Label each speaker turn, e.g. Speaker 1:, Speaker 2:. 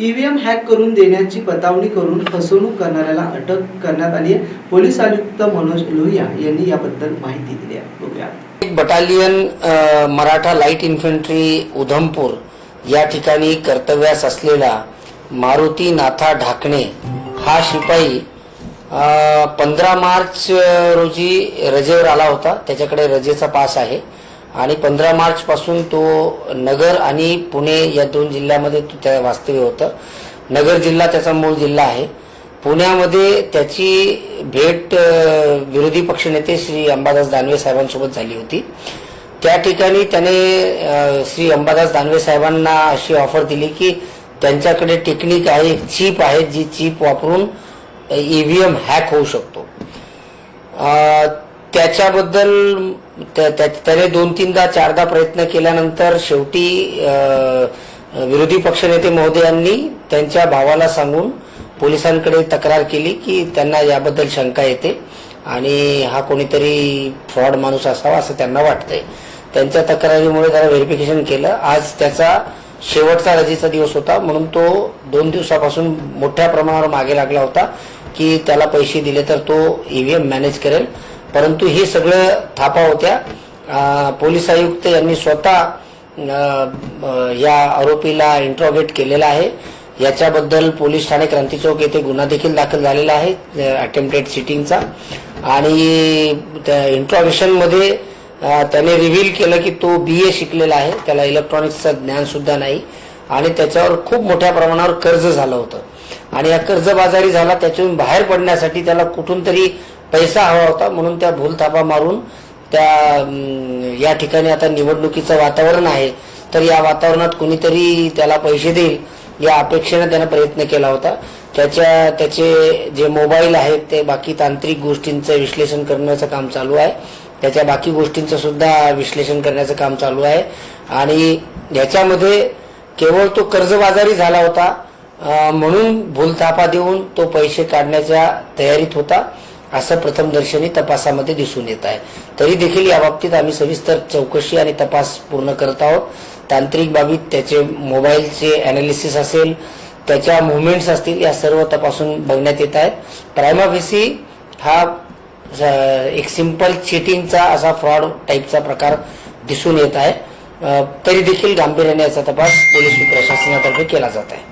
Speaker 1: EVM hack करून देण्याची बतावणी करून फसवणूक करणाऱ्याला अटक करण्यात आली आहे. पोलीस आयुक्त मनोज लोहिया यांनी याबद्दल माहिती दिली आहे. बघूया
Speaker 2: एक battalion Maratha light infantry Udhampur या ठिकाणी कर्तव्यास असलेला मारुती नाथा ढाकणे हा शिपाई पंधरा मार्च रोजी रजेवर आला होता. त्याच्याकडे रजेचा पास आहे. आणि पंधरा मार्च पासून तो नगर आणि पुणे या दोन जिल्ह्यामध्ये तो त्या वास्तव्य होतं. नगर जिल्हा त्याचा मूळ जिल्हा आहे. पुण्यामध्ये त्याची भेट विरोधी पक्षनेते श्री अंबादास दानवे साहेबांसोबत झाली होती. त्या ठिकाणी त्याने श्री अंबादास दानवे साहेबांना अशी ऑफर दिली की त्यांच्याकडे टेक्निक आहे चीप आहे जी चीप वापरून ईव्हीएम हॅक होऊ शकतो. त्याच्याबद्दल त्याने दोन तीनदा चारदा प्रयत्न केल्यानंतर शेवटी विरोधी पक्षनेते महोदयांनी त्यांच्या भावाला सांगून पोलिसांकडे तक्रार केली की त्यांना याबद्दल शंका येते आणि हा कोणीतरी फ्रॉड माणूस असावा असं त्यांना वाटतंय. त्यांच्या तक्रारीमुळे त्याला व्हेरिफिकेशन केलं. आज त्याचा शेवटचा रजेचा दिवस होता म्हणून तो दोन दिवसापासून मोठ्या प्रमाणावर मागे लागला होता की त्याला पैसे दिले तर तो ईव्हीएम मॅनेज करेल. परंतु हे सगळं थापा होत्या. पोलीस आयुक्त यांनी स्वतः या आरोपीला इंट्रॉगेट केलेला आहे. याच्याबद्दल पोलीस ठाणे क्रांती चौक येथे गुन्हा देखील दाखल झालेला आहे अटेम्प्टेड सिटिंगचा आणि त्या इंट्रॉगेशनमध्ये त्याने रिव्हील केलं की तो बी ए शिकलेला आहे. त्याला इलेक्ट्रॉनिक्सचं ज्ञान सुद्धा नाही. आणि त्याच्यावर खूप मोठ्या प्रमाणावर कर्ज झालं होतं. आणि या कर्जबाजारी झाला त्याच्यातून बाहेर पडण्यासाठी त्याला कुठून तरी पैसा हवा होता म्हणून त्या भूलथापा मारून त्या या ठिकाणी आता निवडणुकीचं वातावरण आहे. तर या वातावरणात कुणीतरी त्याला पैसे देईल या अपेक्षेने त्यानं प्रयत्न केला होता. त्याच्या त्याचे जे मोबाईल आहेत ते बाकी तांत्रिक गोष्टींचं विश्लेषण करण्याचं काम चालू आहे. त्याच्या बाकी गोष्टींचं सुद्धा विश्लेषण करण्याचं काम चालू आहे. आणि याच्यामध्ये केवळ तो कर्जबाजारी झाला होता. म्हणून भूलथापा देऊन तो पैसे काढण्याच्या तयारीत होता. असं प्रथमदर्शनी तपासामध्ये दिसून येत आहे. तरी देखील या बाबतीत आम्ही सविस्तर चौकशी आणि तपास पूर्ण करत आहोत. तांत्रिक बाबीत त्याचे मोबाईलचे अनालिसिस असेल त्याच्या मुवमेंट्स असतील या सर्व तपासून बघण्यात येत आहेत. प्रायमाफेसी हा एक सिंपल चिटिंगचा असा फ्रॉड टाईपचा प्रकार दिसून येत आहे. तरी देखील गांभीर्याने याचा तपास पोलीस प्रशासनातर्फे केला जात आहे.